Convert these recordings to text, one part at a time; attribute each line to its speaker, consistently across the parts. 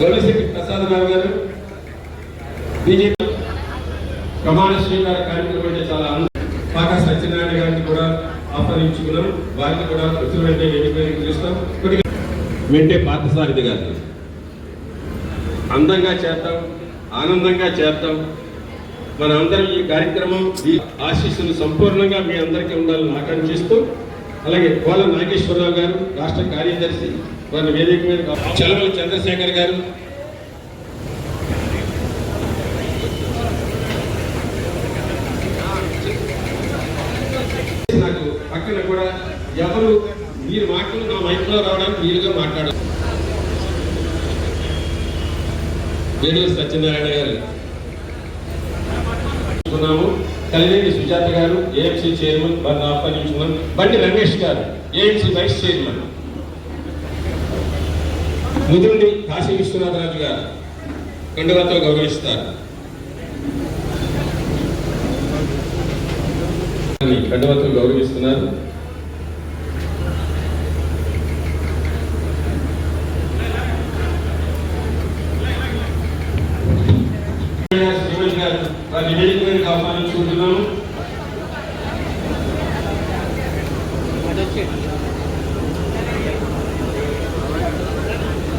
Speaker 1: గొల్లశెట్టి ప్రసాదరావు గారు బీజేపీ ప్రమాణ స్వీకార కార్యక్రమం అంటే చాలా ఆనందం. పాకా సత్యనారాయణ గారిని కూడా ఆహ్వానించుకున్నాం. వారిని కూడా ప్రతి వెంటనే వేదిక మీదకి పిలుస్తాం వెంటే పార్థసారథి గారు. అందంగా చేద్దాం ఆనందంగా చేద్దాం. మన అందరం ఈ కార్యక్రమం ఈ ఆశీస్సులు సంపూర్ణంగా మీ అందరికీ ఉండాలని ఆకాంక్షిస్తూ అలాగే కోల నాగేశ్వరరావు గారు రాష్ట్ర కార్యదర్శి వారిని వేదిక మీద చలమల చంద్రశేఖర్ గారు. నాకు పక్కన కూడా ఎవరు మీరు మాటలు నా మైక్లో రావడానికి వీలుగా మాట్లాడారు. వేణు సత్యనారాయణ గారు. ఉన్నాము. కలినేని సుజాత గారు ఏఎంసీ చైర్మన్ వారిని ఆహ్వానించుకున్నాం Bandi Ramesh garu AMC vice chairman. Mudundi Kashi Vishwanatharaju garu కండువాతో గౌరవిస్తారు. కండువాతో గౌరవిస్తున్నారు శ్రీమతి గారు వారి నివేదిక మీదకి ఆహ్వానించుకుంటున్నాము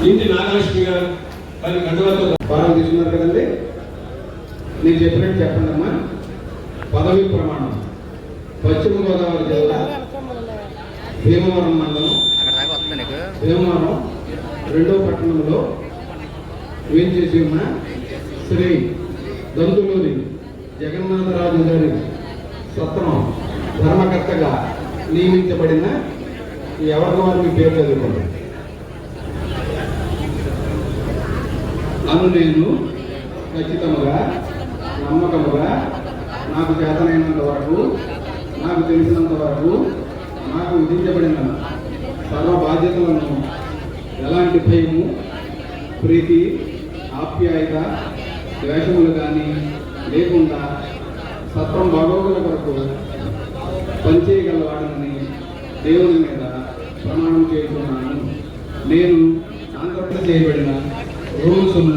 Speaker 1: ఇంటి నాగలక్ష్మి గారు వారి కండువాతో
Speaker 2: ఫారం తీసుకున్నారు కదండి నేను చెప్పినట్టు చెప్పండి అమ్మా పదవి ప్రమాణం పశ్చిమ గోదావరి జిల్లా భీమవరం మండలం. భీమవరం రెండో పట్టణంలో వేంచేసి ఉన్న శ్రీ దంతులూరి జగన్నాథరాజు గారి సత్రం ధర్మకర్తగా నియమించబడిన ఎవరి వారికి పేరు చదువుకోండి. అను నేను ఖచ్చితముగా నమ్మకముగా నాకు చేతనైనంత వరకు నాకు తెలిసినంత వరకు నాకు విధించబడిన సర్వ బాధ్యతలను ఎలాంటి భయము ప్రీతి ఆప్యాయత ద్వేషములు కానీ లేకుండా సత్వం బాగోగుల కొరకు పనిచేయగలవాడనని దేవుని మీద ప్రమాణం చేస్తున్నాను నేను ఆంధ్రప్రదేశ్ చేయబడిన రూల్స్ను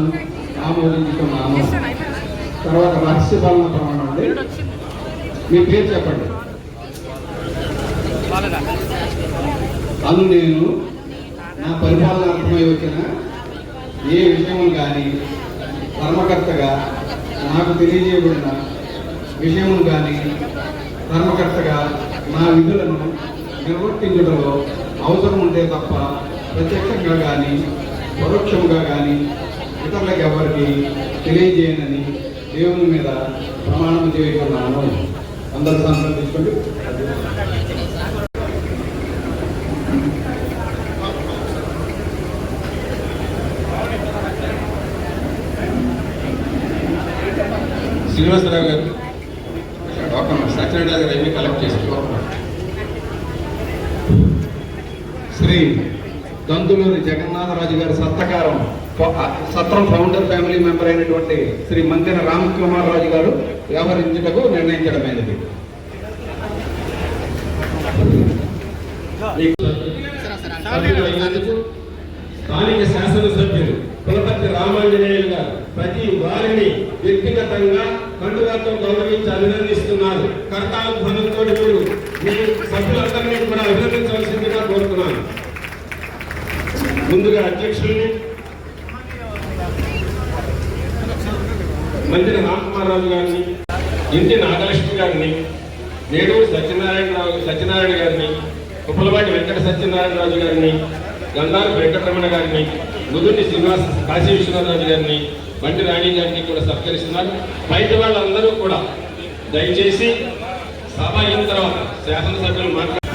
Speaker 2: ఆమోదించుకున్నాను తర్వాత రహస్య పాలన ప్రమాణం అండి. మీ పేరు చెప్పండి. అను నేను నా పరిపాలనార్థమై వచ్చిన ఏ విషయం కానీ కర్మకర్తగా నాకు తెలియజేయబడిన విషయం కానీ కర్మకర్తగా నా విధులను నిర్వర్తించడంలో అవసరం ఉంటే తప్ప ప్రత్యక్షంగా కానీ పరోక్షంగా కానీ ఇతరులకు ఎవరికి తెలియజేయనని దేవుని మీద ప్రమాణం చేయుతున్నాను అందరూ సంప్రదించుకుంటూ
Speaker 1: శ్రీనివాసరావు గారు డాక్టర్ సత్యనారాయణ గారు ఏమీ కలెక్ట్ చేస్తారు
Speaker 2: శ్రీ దంతులూరి జగన్నాథరాజు గారి సత్తకారం సత్రం ఫౌండర్ ఫ్యామిలీ మెంబర్ అయినటువంటి శ్రీ మందిర రామ్ కుమార్ రాజు గారు వ్యవహరించుటకు నిర్ణయించడమైనది
Speaker 1: స్థానిక శాసనసభ్యులు కులపతి రామాంజనేయులు గారు ప్రతి వారిని వ్యక్తిగతంగా కండుగాతో గౌరవించి అభినందిస్తున్నారు. కర్తాల ధ్వనంతో మీరు మీ సభ్యులందరినీ కూడా అభినందించవలసిందిగా కోరుతున్నాను. ముందుగా అధ్యక్షుల్ని మంత్రి రామకుమారరావు గారిని ఇంటి నాగలక్ష్మి గారిని నేడూరు సత్యనారాయణరావు సత్యనారాయణ గారిని కుప్పలపాటి వెంకట సత్యనారాయణరాజు గారిని గంధారు వెంకటరమణ గారిని ముదుని శ్రీనివాస కాశీ విశ్వనాథరాజు గారిని బండి రాణి గారిని కూడా సత్కరిస్తున్నారు. బయట వాళ్ళందరూ కూడా దయచేసి సభ అయిన తర్వాత శాసనసభ్యులు మాట్లాడారు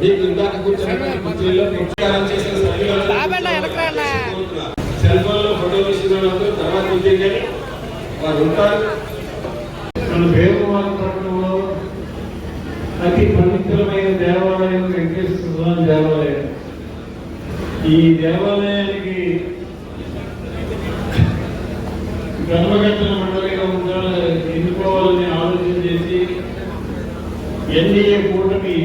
Speaker 1: మీకు ఇందాక కూర్చున్నటువంటి సెల్ ఫోన్లో తర్వాత కూర్చోండి. వారు ఉంటారు.
Speaker 3: మన అతి పవిత్రమైన దేవాలయం వెంకటేశ్వర స్వామి దేవాలయం ఈ దేవాలయానికి ధర్మకర్తల మండలిగా ఉండాలి ఎన్నుకోవాలని ఆలోచన చేసి ఎన్డీఏ కూటమి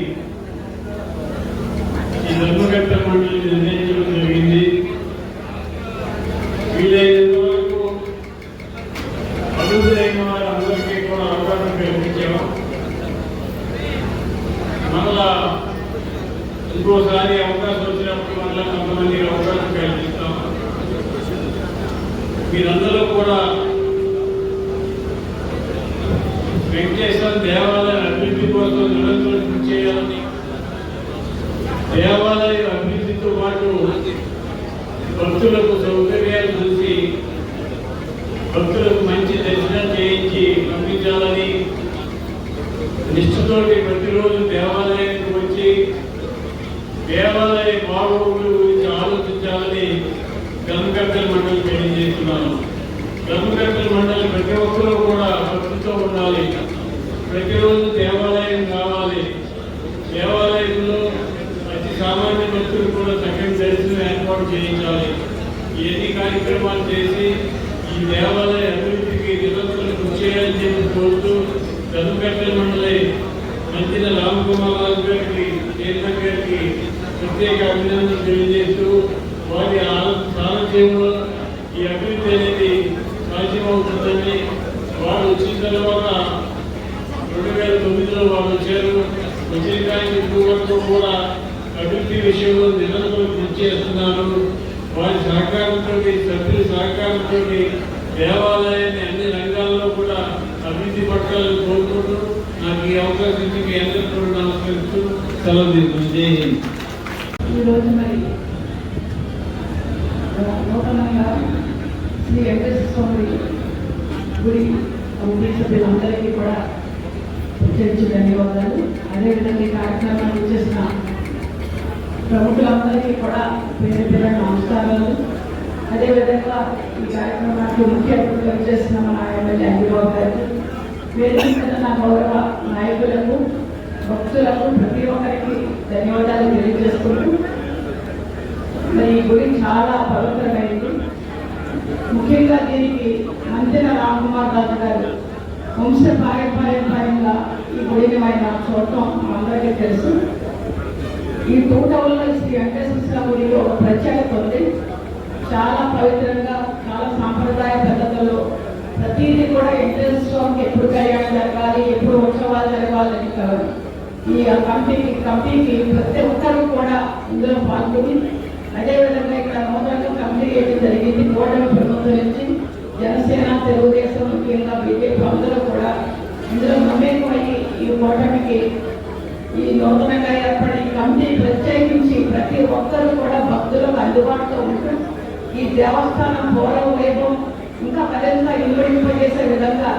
Speaker 3: ఇంకోసారి అవకాశం వచ్చినప్పుడు మళ్ళీ కొంతమందికి అవకాశం కల్పిస్తాం మీరందరూ కూడా వెంకటేశ్వర దేవాలయ అభివృద్ధి కోసం నిరంతరం కృషి చేయాలని దేవాలయ అభివృద్ధితో పాటు భక్తులకు సౌకర్యాలు చూసి భక్తులకు మంచి దర్శనం చేయించి పంపించాలని నిష్ఠతోటి ప్రతిరోజు దేవాలయానికి వచ్చి దేవాలయ బాగోగుల గురించి ఆలోచించాలని గంగకర్తల మండలి తెలియజేస్తున్నాను గంగకర్తల మండలి ప్రతి ఒక్కరూ కూడా భక్తితో ఉండాలి ప్రతిరోజు దేవాలయం కావాలి దేవాలయంలో అతి సామాన్య భక్తులు కూడా చక్కని దర్శనం ఏర్పాటు చేయించాలి ఎన్ని కార్యక్రమాలు చేసి ఈ దేవాలయ అభివృద్ధికి నిరంతరం కృషి చేయాలని చెప్పి కోరుతూ గంగకర్తల మండలి మంచిన రామకుమార్ రాజు గారికి చైర్మన్ గారికి ప్రత్యేక అభినందనలు తెలియజేస్తూ వారి సారథ్యంలో ఈ అభివృద్ధి అనేది సాధ్యమవుతుందని వారు వచ్చిన తర్వాత రెండు వేల తొమ్మిదిలో వారు వచ్చారు. వచ్చిన కానీ ఇప్పుడు వరకు కూడా అభివృద్ధి విషయంలో నిరంతరం కృషి చేస్తున్నారు. వారి సహకారంతో సభ్యుల సహకారంతో దేవాలయాన్ని అన్ని రంగాల్లో కూడా అభివృద్ధి పట్టాలని కోరుకుంటూ నాకు ఈ అవకాశం ఇచ్చి మీ అందరికీ కూడా నమస్కరిస్తూ సెలవు తీసుకుంది జై హింద్.
Speaker 4: ఈరోజు మరి నూతనంగా శ్రీ వెంకటేశ్వర స్వామి గుడి కమిటీ సభ్యులందరికీ కూడా ప్రత్యేకించి ధన్యవాదాలు. అదేవిధంగా ఈ కార్యక్రమాన్ని చేసిన ప్రముఖులందరికీ కూడా పేరు పేరు నమస్కారాలు. అదేవిధంగా ఈ కార్యక్రమానికి ముఖ్య అతిథులు చేసిన మన ఎమ్మెల్యే అంగిబాబు గారికి వేదిక నా గౌరవ నాయకులకు భక్తులకు ప్రతి ఒక్కరికి ధన్యవాదాలు తెలియజేసుకుంటూ మరి ఈ గుడి చాలా పవిత్రమైంది. ముఖ్యంగా దీనికి మంతిన రామ్కుమార్ రాజు గారు వంశ పారంపర్యంగా ఈ గుడిని ఆయన చూడటం అందరికీ తెలుసు. ఈ తోటవల్లో శ్రీ వెంకటేశ్వర గుడిలో ఒక ప్రత్యేకత ఉంది. చాలా పవిత్రంగా చాలా సాంప్రదాయ పద్ధతుల్లో ప్రతిదీ కూడా వెంకటేశ్వర స్వామికి ఎప్పుడు కళ్యాణం జరగాలి ఎప్పుడు ఉత్సవాలు జరగాలని కాదు. ఈ కమిటీకి కమిటీకి ప్రతి ఒక్కరూ కూడా ఇందులో పాల్గొని అదేవిధంగా ఇక్కడ నూతనంగా కమిటీ వేయడం జరిగింది. కూటమి ప్రభుత్వం నుంచి జనసేన తెలుగుదేశం ముఖ్యంగా బీజేపీ అందరూ కూడా ఇందులో మమేకమయ్యి ఈ కూటమికి ఈ నూతనంగా ఏర్పడిన ఈ కమిటీ ప్రత్యేకించి ప్రతి ఒక్కరూ కూడా భక్తులకు అందుబాటులో ఉంటూ ఈ దేవస్థానం పూర్వం వైభవం ఇంకా మరింత ఇన్వెంటింపజేసే విధంగా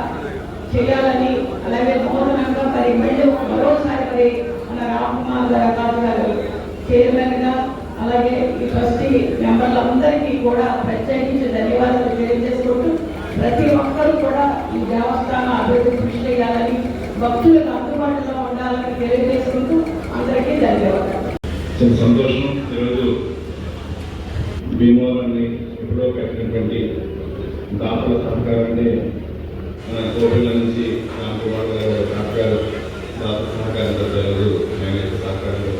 Speaker 4: చేయాలని అలాగే నూతనంగా మరి మళ్ళీ మరోసారి మరి మన రామకుమార్ గారు గారు చైర్మన్గా అలాగే ఈ ట్రస్టీ మెంబర్లందరికీ కూడా ప్రత్యేకించి ధన్యవాదాలు తెలియజేసుకుంటూ ప్రతి ఒక్కరూ కూడా ఈ దేవస్థానం అభివృద్ధి కృషి చేయాలని భక్తులకు అందుబాటులో ఉండాలని తెలియజేసుకుంటూ అందరికీ ధన్యవాదాలు.
Speaker 5: చాలా సంతోషం. ఈరోజు భీమవరాన్ని ఎప్పుడో కట్టినటువంటి దాతల సహకారాన్ని మన కోవిల నుంచి నాకు వాళ్ళ సహకారం దాత సహకారంతో జరగదు మేనేజర్ సహకారంతో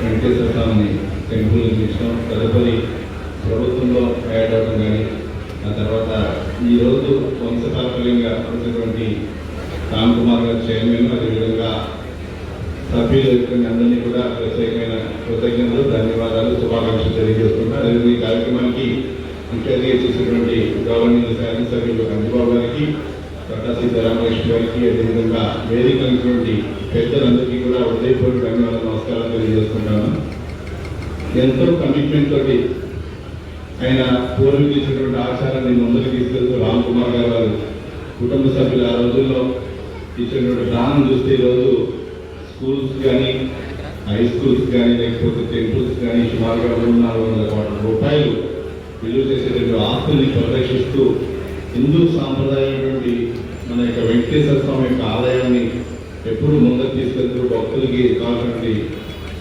Speaker 5: వెంకటేశ్వర స్వామిని టెంపుల్ నిర్మించడం తదుపరి ప్రభుత్వంలో యాడ్ అవడం కానీ ఆ తర్వాత ఈరోజు వంశపారంపర్యంగా ఉన్నటువంటి రామ్ కుమార్ గారు చైర్మన్ అదేవిధంగా సభ్యులు ఇక్కడ అందరినీ కూడా ప్రత్యేకమైన కృతజ్ఞతలు ధన్యవాదాలు శుభాకాంక్షలు తెలియజేస్తున్నారు. అదేవిధంగా ఈ కార్యక్రమానికి ముఖ్య అతిథిగా చేసినటువంటి గవర్నమెంట్ శాసనసభ్యులు అంజబాబు గారికి పట్టా సీతారామకృష్ణ గారికి అదేవిధంగా వేదిక ఉన్నటువంటి పెద్దలందరికీ కూడా ఉదయపూర్వక ధన్యవాదాలు నమస్కారాలు తెలియజేస్తున్నాను. ఎంతో కమిట్మెంట్ తోటి ఆయన పూర్వం చేసినటువంటి ఆచారాన్ని ముందుకు తీసుకెళ్తూ రామ్ కుమార్ గారు కుటుంబ సభ్యులు ఆ రోజుల్లో ఇచ్చినటువంటి దానం చూస్తే ఈరోజు స్కూల్స్ కానీ హై స్కూల్స్ కానీ లేకపోతే టెంపుల్స్ కానీ సుమారుగా మూడు నాలుగు వందల కోట్ల రూపాయలు విలువ చేసేటువంటి ఆస్తుల్ని పరిరక్షిస్తూ హిందూ సాంప్రదాయమైనటువంటి మన యొక్క వెంకటేశ్వర స్వామి యొక్క ఆలయాన్ని ఎప్పుడు ముందుకు తీసుకెళ్తూ భక్తులకి కావాల్సినటువంటి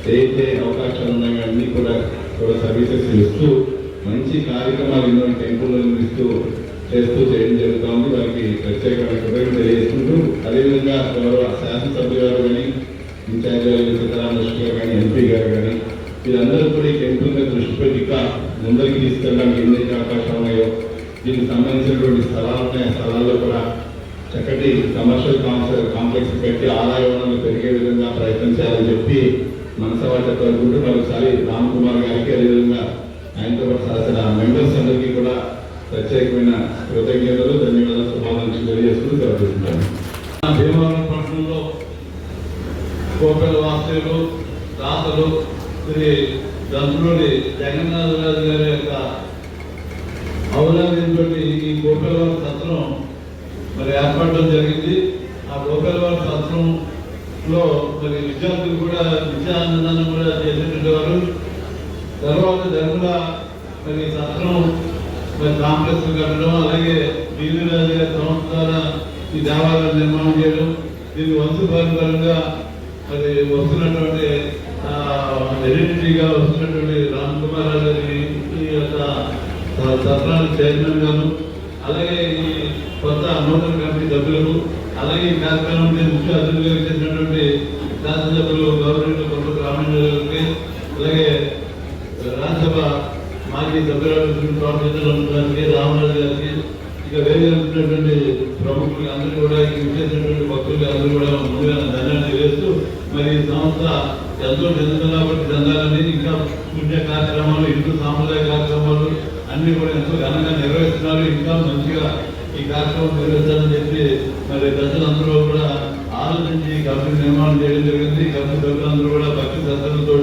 Speaker 5: ఏదైతే అవకాశాలు ఉన్నాయో. అన్నీ కూడా కూడా సర్వీసెస్ ఇస్తూ మంచి కార్యక్రమాలు ఎన్నో టెంపుల్లో నిర్మిస్తూ చేస్తూ చేయడం జరుగుతూ ఉంది. వారికి ప్రత్యేకమైన కృతజ్ఞతలు తెలియజేసుకుంటూ అదేవిధంగా గౌరవ శాసనసభ్యులు ఇన్ఛార్జ్ గారు సీతారామకృష్ణ కానీ ఎంపీ గారు కానీ వీళ్ళందరూ కూడా ఈ టెంపుల్ మీద దృష్టి పెట్టి ఇంకా ముందరికి తీసుకెళ్ళడానికి ఎన్నైతే అవకాశాలు ఉన్నాయో దీనికి సంబంధించినటువంటి స్థలాలు ఉన్నాయి ఆ స్థలాల్లో కూడా చక్కటి కమర్షియల్ కాంప్లెక్స్ కాంప్లెక్స్ పెట్టి ఆదాయ వనరులు పెరిగే విధంగా ప్రయత్నం చేయాలని చెప్పి మనసభ చెప్పాలనుకుంటూ మరొకసారి రామ్ కుమార్ గారికి అదేవిధంగా ఆయనతో పాటు శాసన మెంబర్స్ అందరికీ కూడా ప్రత్యేకమైన కృతజ్ఞతలు ధన్యవాదాలు శుభాకాంక్షలు తెలియజేస్తూ సెలవుతున్నాను
Speaker 6: భీమవరం పట్టణంలో కోటల వాసులు రాతలు శ్రీ దంతుడి జగన్నాథరాజు గారి యొక్క ఔదార్యంతో ఈ కోపెలవారి సత్రం మరి ఏర్పడడం జరిగింది. ఆ కోపెలవారి సత్రంలో మరి విద్యార్థులు కూడా విద్యానందనం కూడా చేసేటువంటి వారు. తర్వాత ధర్మల మరి సత్రం మరి కాంప్లెక్స్ కట్టడం అలాగే వీరరాజు గారి సంస్థ ద్వారా ఈ దేవాలయం నిర్మాణం చేయడం దీన్ని వంశపారంపరంగా మరి వస్తున్నటువంటి ఎడిటరీగా వస్తున్నటువంటి రామ్ కుమార్ గారి ఈ యొక్క సత్రానికి చైర్మన్ గాను అలాగే ఈ కొత్త నూతన కమిటీ సభ్యులకు అలాగే ఈ కార్యక్రమానికి ముఖ్య అతిథులుగా చేసినటువంటి శాసనసభ్యులు గవర్నమెంట్ కొంత గ్రామీణ గారికి అలాగే రాజ్యసభ మాజీ సభ్యురాలు ప్రొఫెసర్ గారికి రామరాజు గారికి ఇక వేరే ఉన్నటువంటి ప్రముఖులు అందరూ కూడా ఇచ్చేసినటువంటి విచ్చేసినటువంటి భక్తులు అందరూ కూడా ముందుగా ధన్యవాదాలు తెలియజేస్తూ మరి ఎంతో చెందుతున్నా బట్టి చెందాలని ఇంకా పుణ్య కార్యక్రమాలు హిందూ సాంప్రదాయ కార్యక్రమాలు అన్ని కూడా ఎంతో ఘనంగా నిర్వహిస్తున్నారు. ఇంకా మంచిగా ఈ కార్యక్రమం నిర్వహించాలని చెప్పి మరి ప్రజలందరూ కూడా ఆలోచించి కమిటీ నిర్మాణం చేయడం జరిగింది. కమిటీ సభ్యులందరూ కూడా భక్తి శ్రద్ధలతో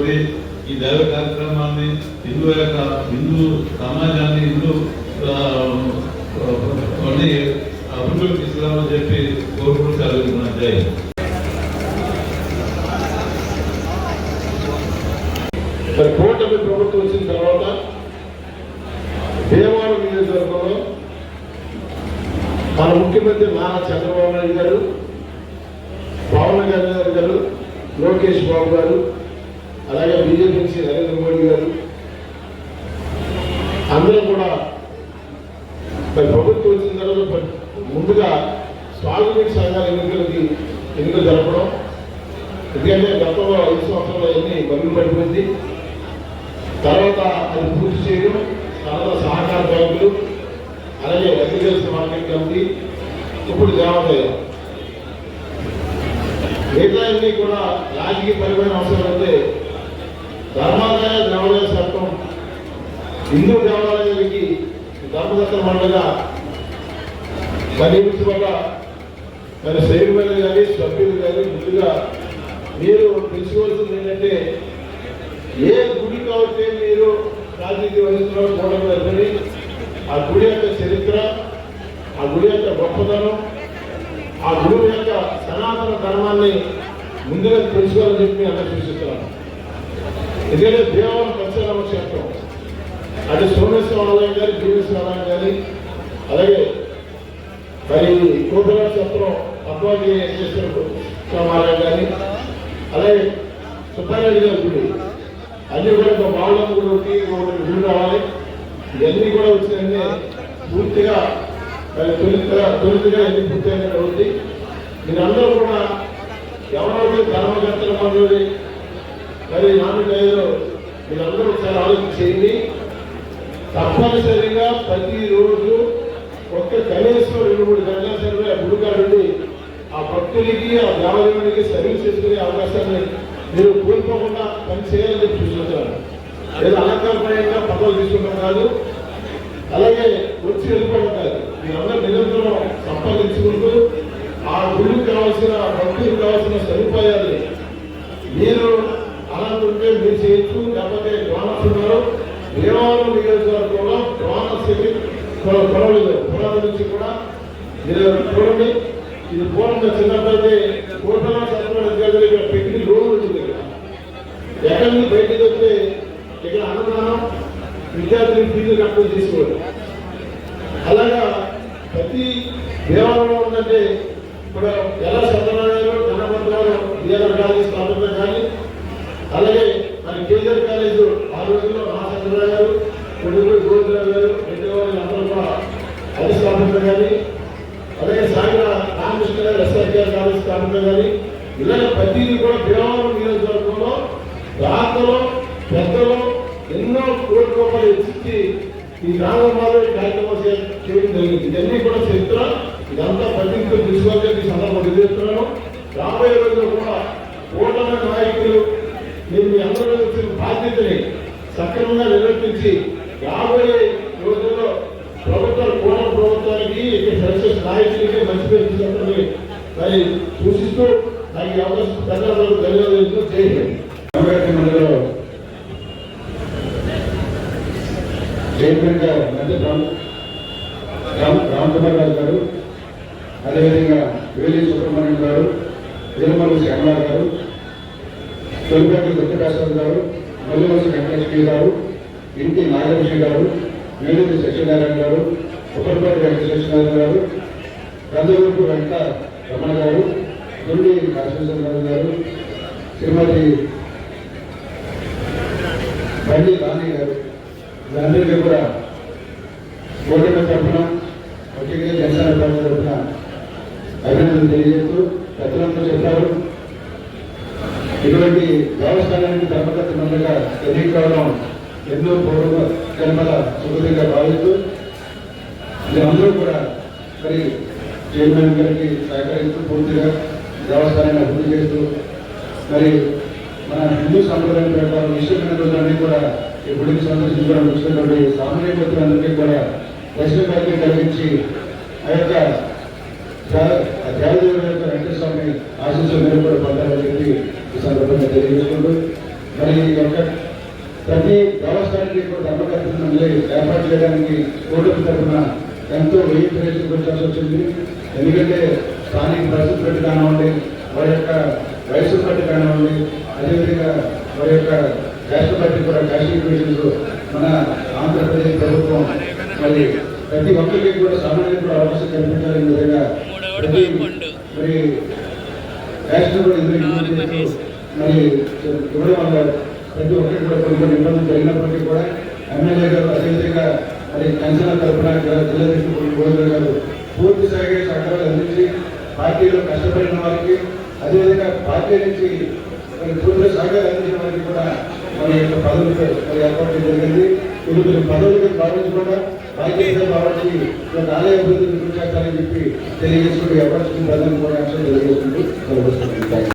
Speaker 6: ఈ దైవ కార్యక్రమాన్ని హిందూ యొక్క హిందూ సమాజాన్ని హిందూ అభివృద్ధి తీసుకురామని చెప్పి కోరుకుంటూ సెలవుతున్నాను జై
Speaker 7: మరి కూటమి ప్రభుత్వం వచ్చిన తర్వాత భీమవరం నియోజకవర్గంలో మన ముఖ్యమంత్రి నారా చంద్రబాబు నాయుడు గారు పవన్ కళ్యాణ్ గారు లోకేష్ బాబు గారు అలాగే బీజేపీ నుంచి నరేంద్ర మోడీ గారు అందరూ కూడా మరి ప్రభుత్వం వచ్చిన తర్వాత ముందుగా సాగునీటి సంఘాల ఎన్నికలకి ఎన్నికలు జరపడం ఎందుకంటే గతంలో ఐదు సంవత్సరాలు అన్ని మరుగులు పడిపోయింది తర్వాత అది పూర్తి చేయడం తర్వాత సహకార బ్యాంకులు అలాగే అగ్రికల్చర్ మార్కెట్ కమిటీ ఇప్పుడు దేవాలయం. మిగతాన్ని కూడా రాజకీయ పరిమాణం అవసరం అయితే ధర్మాదాయ దేవాలయ చట్టం హిందూ దేవాలయానికి ధర్మదత్త మండలిగా మరి నియమించబడ్డ మరి చైర్మన్ కానీ సభ్యులు కానీ ముందుగా మీరు తెలుసుకోవాల్సింది ఏంటంటే ఏ గుడి కాబట్టి మీరు రాజకీయ వహిస్తున్నారో చూడగలరని ఆ గుడి యొక్క చరిత్ర ఆ గుడి యొక్క గొప్పతనం ఆ గురువు యొక్క సనాతన ధర్మాన్ని ముందుగా తెలుసుకోవాలని చెప్పి మీ అందరూ సూచిస్తున్నాను. ఎందుకంటే దేవాలయం పంచనామ క్షేత్రం. అది సోమేశ్వర ఆలయం కానీ భీమేశ్వర ఆలయం కానీ అలాగే మరి కోటల క్షేత్రం అద్వాకి ఆలయం కానీ అలాగే సుబ్బారెడ్డి గారి గుడి. అన్ని కూడా ఒక బావులం కూడా ఒకటి ఒకటి గుడి రావాలి. ఇవన్నీ కూడా వచ్చినన్నీ పూర్తిగా తొలిగా తొలిగా తొలితగా ఎన్ని పూర్తయిన ఉంది. మీరందరూ కూడా ఎవరైతే ధర్మకర్తల మండలి మరి నాన్నగారు మీరందరూ ఒకసారి ఆలోచన చేయండి తప్పనిసరిగా ప్రతిరోజు ఒక్క కనీసం రెండు మూడు గంటల సరిగ్గా గుడికాడుండి ఆ భక్తులకి ఆ దేవాలయానికి సర్వీస్ చేసుకునే అవకాశాన్ని మీరు కోల్పోకుండా పని చేయాలని సూచించారు ఏదో అలంకారపరంగా పదవులు తీసుకుంటాం కాదు. అలాగే వచ్చి వెళ్ళిపోవడం కాదు. మీరందరూ నిరంతరం సంపాదించుకుంటూ ఆ గుడికి కావాల్సిన భక్తులకు కావాల్సిన సదుపాయాలు మీరు అలాంటి మీరు చేయొచ్చు. లేకపోతే గ్రామస్తున్నారు దేవాలయం నియోజకవర్గంలో డోనర్స్ కొనలేదు పొలాల నుంచి కూడా మీరు చూడండి. ఇది పూర్వంగా చిన్నప్పుడైతే కోటలో చదువుకున్న విద్యార్థులు ఇక్కడ పెట్టిన లోన్ వచ్చింది ఇక్కడ. ఎక్కడి నుంచి బయటకు వస్తే ఇక్కడ అన్నదానం విద్యార్థులకు ఫీజు కట్టడం తీసుకోవడం. అలాగా ప్రతి దేవాలయంలో ఉందంటే ఇప్పుడు ఎలా సత్యనారాయణ గణపతివారు బిఆర్ కాలేజ్ స్థాపన కానీ అలాగే మన కేజీఆర్ కాలేజ్ ఆ రోజుల్లో మా సత్యనారాయణ గారు కొడుకు గోవిందరావు గారు రెండు వారు అందరూ కూడా అది స్థాపించడం కానీ గారు ఎస్ఆర్కేఆర్ కాలేజ్ స్థాపించడం కానీ ఇలాగ ప్రతిదీ కూడా భీమవరం నియోజకవర్గంలో రాతలో పెద్దలో ఎన్నో కోట్ల రూపాయలు ఇచ్చి ఈ గ్రామంలో కార్యక్రమం చేయడం జరిగింది. ఇవన్నీ కూడా చరిత్ర. ఇదంతా పద్ధతితో తీసుకోవాలని ఈ సందర్భంగా తెలియజేస్తున్నాను. రాబోయే రోజుల్లో కూడా ఓటమి నాయకులు
Speaker 8: మీరు మీ అందరూ వచ్చిన బాధ్యతని సక్రమంగా నిర్వర్తించి రాబోయే రోజుల్లో ప్రభుత్వ కూడా ప్రభుత్వానికి ఇక్కడ సక్సెస్ నాయకులకి మంచి పేరు తీసుకుంటుంది మరి సూచిస్తూ నాకు ఈ అవకాశం పెద్దలకు ధన్యవాదాలు చేయండి
Speaker 9: అంబేద్కర్ మండలిలో చైర్మన్ మధ్య రామ్ రాజు గారు అదేవిధంగా వేలి సుబ్రహ్మణ్యం గారు తిరుమల శ్యామలా గారు తొలిపేట దుర్గప్రసాద్ గారు మల్లివలస వెంకటలక్ష్మి గారు ఇంటి నాగలక్ష్మి గారు మేలూరి సత్యనారాయణ గారు ఉపరిపేట వెంకటేశ్వరరావు గారు కందువూరు వెంకట రమణ గారు దొండి కాశీశ్వరరావు గారు శ్రీమతి బండి రాణి గారు వీరందరికీ కూడా కూటమి తరఫున ముఖ్యంగా జనసేన పార్టీ తరఫున అభినందనలు తెలియజేస్తూ పెద్దలంతా చెప్పారు. ఇటువంటి దేవస్థానానికి ధర్మకర్త మండలిగా ఎన్నికవడం ఎన్నో పూర్వ జన్మల సుఖంగా భావిస్తూ అందరూ కూడా మరి చైర్మన్ గారికి సహకరిస్తూ పూర్తిగా దేవస్థానాన్ని అభివృద్ధి చేస్తూ మరి మన హిందూ సంప్రదాయం ప్రకారం విశ్వమైన రోజులన్నీ కూడా ఈ సందర్శించడం వచ్చినటువంటి సామాన్య భక్తులందరికీ కూడా దర్శన కార్యక్రమం కలిగించి ఆ యొక్క దేవదేవుల యొక్క వెంకటస్వామి ఆశీస్సులు మీరు కూడా పొందాలని చెప్పి ఈ సందర్భంగా తెలియజేసుకుంటూ మరి ఈ యొక్క ప్రతి దేవస్థానానికి కూడా ధర్మకర్తల ఏర్పాటు చేయడానికి కోర్టు తరఫున ఎంతో వెయ్యి ప్రయత్నం పెట్టాల్సి వచ్చింది. ఎందుకంటే స్థానిక పరిస్థితి బట్టి కానివ్వండి వారి యొక్క వయసు బట్టి కానివ్వండి అదేవిధంగా వారి యొక్క రాష్ట్ర బట్టి కూడా క్యాష్ ఈక్వేషన్స్ మన ఆంధ్రప్రదేశ్ ప్రభుత్వం మరి ప్రతి ఒక్కరికి కూడా సామాన్యులకు కూడా అవకాశం కల్పించాలనే విధంగా ప్రతి మరి రాష్ట్రం కూడా మరి ఇవ్వడం వల్ల ప్రతి ఒక్కరికి కూడా కొన్ని కొన్ని ఇబ్బందులు జరిగినప్పటికీ కూడా ఎమ్మెల్యే గారు అదేవిధంగా మరి కంచన తరఫున జిల్లా కృష్ణ గోవిందరావు గారు పూర్తి స్థాయిగా సహకారాలు అందించి పార్టీలో కష్టపడిన వారికి అదేవిధంగా పార్టీ నుంచి మరి పూర్తి సహకారం అందించిన వారికి కూడా మన యొక్క పదవులు మరి ఏర్పాటు జరిగింది. ఇప్పుడు పదవులకు భావించకుండా బాధ్యత భావించి ఆలయ అభివృద్ధిని కృషి చేస్తారని చెప్పి తెలియజేసుకుంటూ ఎవరికి ప్రధాని కూడా తెలియజేసుకుంటూ సెలవు